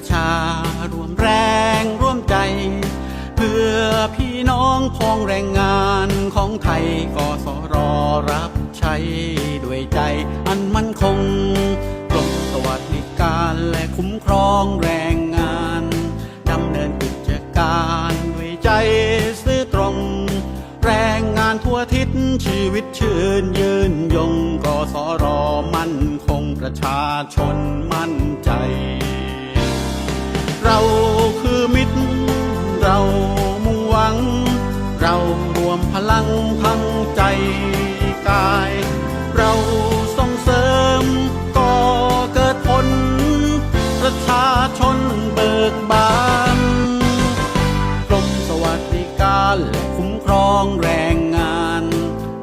ประชา รวมแรงร่วมใจ เพื่อพี่น้องพ้องแรงงานของไทยกสรรับใช้ด้วยใจอันมั่นคงกลมสวัสดิการและคุ้มครองแรงงานดำเนินกิจการด้วยใจซื่อตรง แรงงานทั่วทิศชีวิตชื่นยืนยงกสรมั่นคงประชาชน พลังพังใจกาย เราส่งเสริมก่อเกิดผล ประชาชนเบิกบานกรมสวัสดิการและคุ้มครองแรงงาน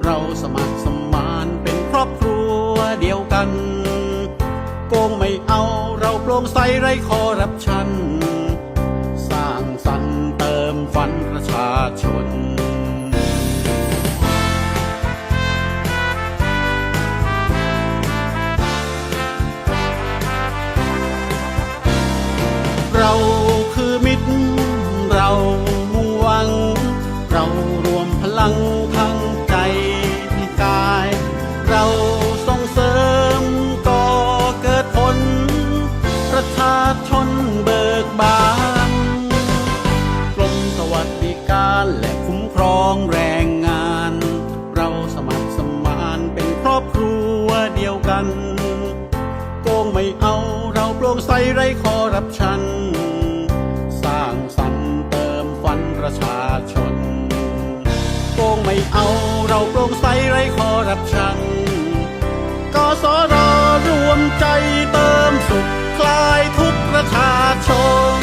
เราสมัครสมานเป็นครอบครัวเดียวกัน โกงไม่เอาเราโปร่งใสไร้คอร์รัปชัน สร้างสรรค์เติมฝันประชาชน วมพลังทั้งใจกาย เราส่งเสริมก่อเกิดผล ประชาชนเบิกบานกรมสวัสดิการและคุ้มครองแรงงาน เราสมัครสมานเป็นครอบครัวเดียวกัน โกงไม่เอาเราโปร่งใสไร้คอร์รัปชัน สร้างสรรค์เติมฝันประชาชน เอาเราโปร่งใสไร้คอร์รัปชันกสรรวมใจเติมสุขคลายทุกประชาชน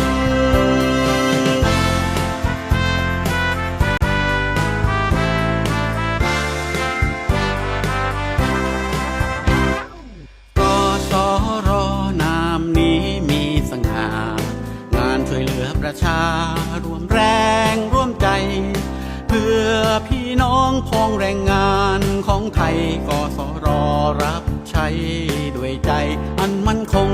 กสรนามนี้มีสง่างานช่วยเหลือประชารวมแรง องแรงงานของไทยก็สรอรับใช้ด้วยใจอันมั่นคง